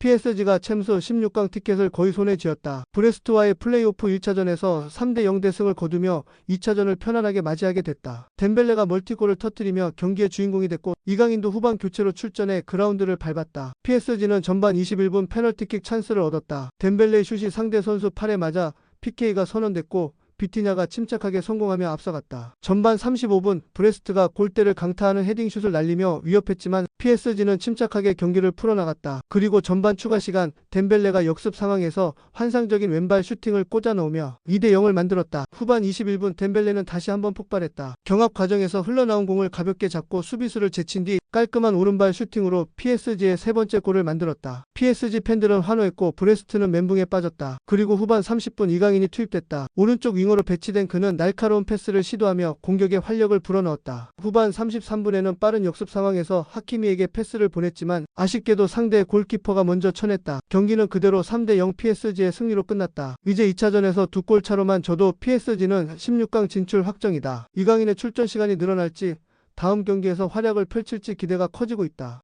PSG가 챔스 16강 티켓을 거의 손에 쥐었다. 브레스트와의 플레이오프 1차전에서 3대 0대 승을 거두며 2차전을 편안하게 맞이하게 됐다. 덴벨레가 멀티골을 터뜨리며 경기의 주인공이 됐고 이강인도 후반 교체로 출전해 그라운드를 밟았다. PSG는 전반 21분 페널티킥 찬스를 얻었다. 덴벨레의 슛이 상대 선수 팔에 맞아 PK가 선언됐고 비티냐가 침착하게 성공하며 앞서갔다. 전반 35분 브레스트가 골대를 강타하는 헤딩슛을 날리며 위협했지만 PSG는 침착하게 경기를 풀어나갔다. 그리고 전반 추가 시간 덴벨레가 역습 상황에서 환상적인 왼발 슈팅을 꽂아 넣으며 2대 0을 만들었다. 후반 21분 덴벨레는 다시 한번 폭발했다. 경합 과정에서 흘러나온 공을 가볍게 잡고 수비수를 제친 뒤 깔끔한 오른발 슈팅으로 PSG의 세 번째 골을 만들었다. PSG 팬들은 환호했고 브레스트는 멘붕에 빠졌다. 그리고 후반 30분 이강인이 투입됐다. 오른쪽 윙 어로 배치된 그는 날카로운 패스를 시도하며 공격에 활력을 불어넣었다. 후반 33분에는 빠른 역습 상황에서 하키미에게 패스를 보냈지만 아쉽게도 상대 골키퍼가 먼저 쳐냈다. 경기는 그대로 3대 0 PSG의 승리로 끝났다. 이제 2차전에서 두 골 차로만 져도 PSG는 16강 진출 확정이다. 이강인의 출전 시간이 늘어날지 다음 경기에서 활약을 펼칠지 기대가 커지고 있다.